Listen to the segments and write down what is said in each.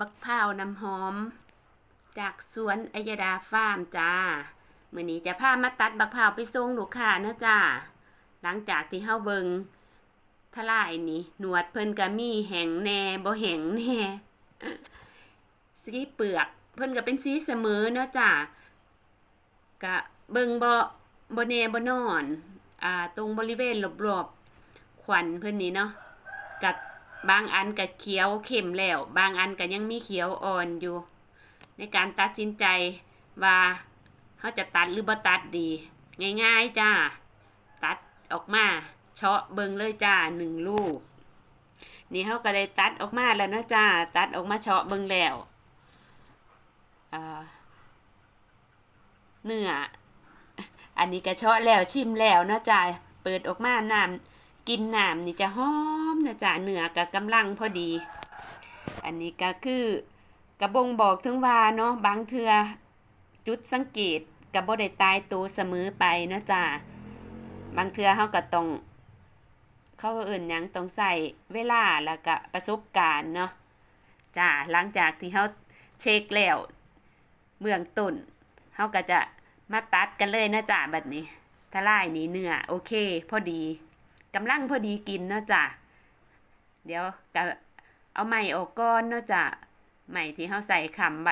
บักพร้าวน้ำหอม จากสวนอัยดาฟาร์มจ้าเมื้อนี้จะพามาตัดบักพร้าวไปส่งลูกค้าเนาะจ้าหลังจากที่เฮาเบิงทลายนี่หนวดเพิ่นก็มีแห้งแหน่บ่แห้งแหน่สีเปลือกเพิ่นก็เป็นสีเสมอเนาะจ้ากะเบิงบ่บ่แน่บ่นอน อ่า ตรงบริเวณรอบๆขวัญเพิ่นนี่เนาะกับ บางอันก็เขียวเข้มแล้ว บางอันก็ยังมีเขียวอ่อนอยู่ ในการตัดสินใจว่าเขาจะตัดหรือบ่ตัดดี ง่ายๆจ้า ตัดออกมาเชาะเบิงเลยจ้าหนึ่งลูก นี่เขาก็ได้ตัดออกมาแล้วนะจ้า ตัดออกมาเชาะเบิงแล้วเนื้อ อันนี้ก็เชาะแล้วชิมแล้วนะจ้า เปิดออกมาน้ำกินน้ำนี่จะหอม นะจ้าเนื้อก็กำลังพอดี อันนี้ก็คือกระบงบอกถึงว่าเนาะบางเทือจุดสังเกตกับบ่ได้ตายตัวเสมอไปเนาะจ้าบางเทือเขาก็ต้องเขาอื่นยังต้องใส่เวลาแล้วก็ประสบการณ์เนาะจ้าหลังจากที่เขาเช็คแล้วเบื้องต้นเขาก็จะมาตัดกันเลยนะจ้าแบบนี้ทลายนี่เนื้อโอเค พอดีกำลังพอดีกินเนาะจ้า เดี๋ยวก็เอาใหม่ออกก้อนเนาะจ้าใหม่ที่เขาใส่คำใบ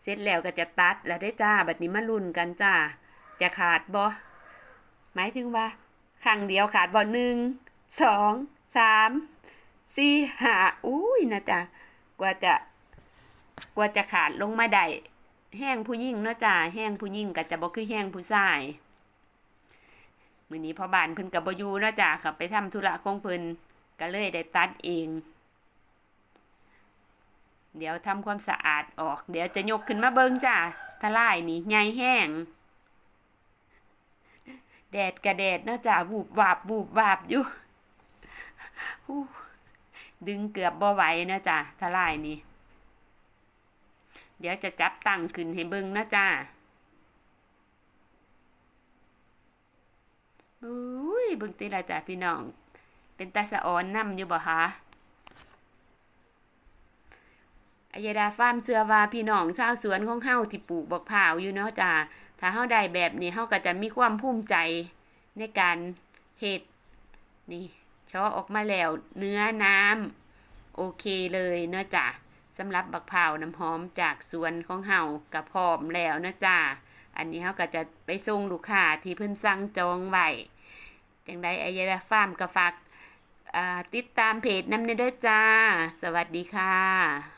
เสร็จแล้วก็จะตัดแล้วได้จ้าแบบนี้มาลุ้นกันจ้าจะขาดบ่หมายถึงว่าครั้งเดียวขาดบ่หนึ่งสองสามสี่ห้าอุ้ยนะจ๊ะกว่าจะกว่าจะขาดลงมาได้แห้งผู้หญิงเนาะจ้าแห้งผู้หญิงก็จะบ่คือแห้งผู้ชาย มื้อนี้พ่อบ้านเพิ่นก็บ่อยู่เนาะจ้าค่ะไปทำธุระของเพิ่นก็เลยได้ตัดเอง เดี๋ยวทำความสะอาดออก เดี๋ยวจะยกขึ้นมาเบิ่งจ้าทลายนี่ใหญ่แห้ง แดดกระแดดเนาะจ้าวูบวาบวูบวาบอยู่ดึงเกือบบ่ไหวนะจ้าทลายนี่ เดี๋ยวจะจับตั้งขึ้นให้เบิ่งนะจ้า อุ้ยบิ่งติละจ้าพี่น้อง เป็นตาสะออนนำอยู่บ่คะอายดาฟาร์มเสือว่าพี่น้องชาวสวนของเฮาที่ปลูกบักพร้าวอยู่เนาะจ้าถ้าเฮาได้แบบนี้เฮาก็จะมีความภูมิใจในการเฮ็ดนี่ช่อออกมาแล้วเนื้อน้ำโอเคเลยเนาะจ้ะสำหรับบักพร้าวน้ำหอมจากสวนของเฮากับพร้อมแล้วเนาะจ้ะ อันนี้เขาก็จะไปส่งลูกค้าที่เพิ่นสั่งจองไว้จังไดอายาฟาร์มก็ฝากติดตามเพจน้ำเด้อจ้า สวัสดีค่ะ